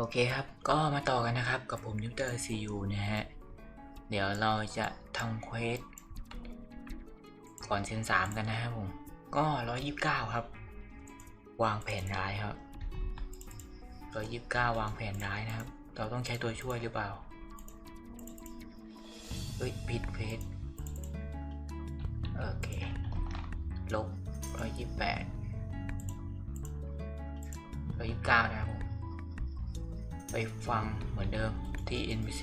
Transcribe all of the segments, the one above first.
โอเคครับ ก็มาต่อกันนะครับ กับผมนิวเตอร์ซียูนะฮะ เดี๋ยวเราจะทำเควสก่อนเซนสามกันนะครับผม ก็ร้อยยิบเก้าครับ วางแผนร้ายครับร้อยยิบเก้าวางแผนร้ายนะครับ เราต้องใช้ตัวช่วยหรือเปล่า เฮ้ยผิดเพจโอเค ลบร้อยยี่แปดร้อยยี่เก้านะครับผม ฟังเหมือนเดิมที่ NBC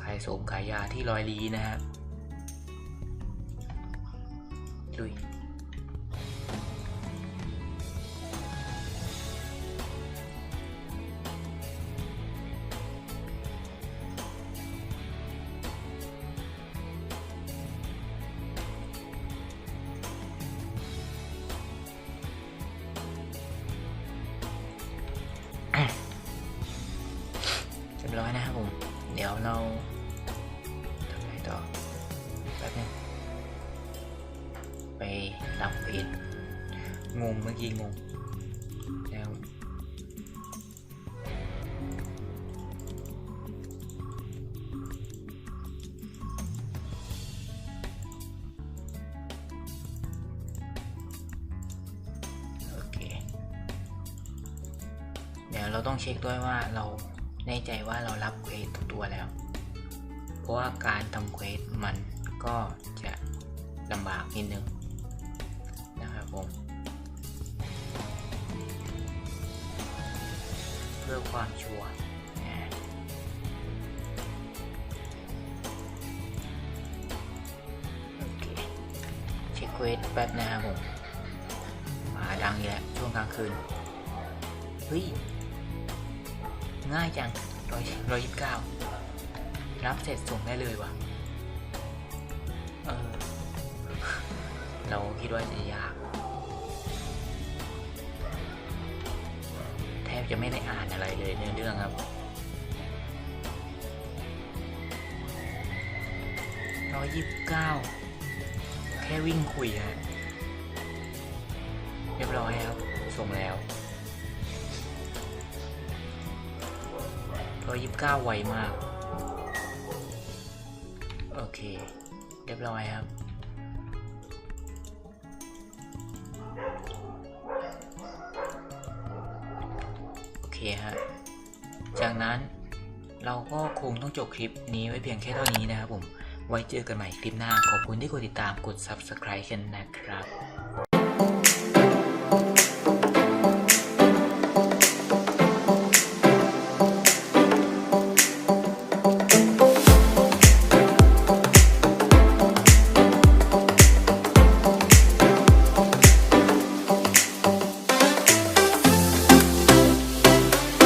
ขายโสมขายยาที่ลอยลีนะครับลุย บร้อยนะครับผม เดี๋ยวเราทำอะไรต่อแป๊บนึงไปรับเพจงงเมื่อกี้งงแล้วโอเคเดี๋ยวเราต้องเช็คด้วยว่าเรา น่ใจว่าเรารับเควสทุกตัวแล้ว เพราะว่าการทำเควสมันก็จะลำบากนิดนึงนะครับผมเพื่อความชัวร์โอเคเช็คเควสแป๊บนะครับผมมาดังอีกแล้วช่วงกลางคืน เฮ้ย ง่ายจังร้อยร้อยยี่สิบเก้ารับเสร็จส่งได้เลยวะเออ เราคิดว่าจะยาก แทบจะไม่ได้อ่านอะไรเลยในเรื่องครับ ร้อยยี่สิบเก้า แค่วิ่งคุยฮะ เรียบร้อยครับ ส่งแล้ว ร้อยยิบเก้าไวมาก โอเค เรียบร้อยครับ โอเคฮะ จากนั้นเราก็คงต้องจบคลิปนี้ไว้เพียงแค่เท่านี้นะครับผม ไว้เจอกันใหม่คลิปหน้า ขอบคุณที่กดติดตามกด subscribe กันนะครับ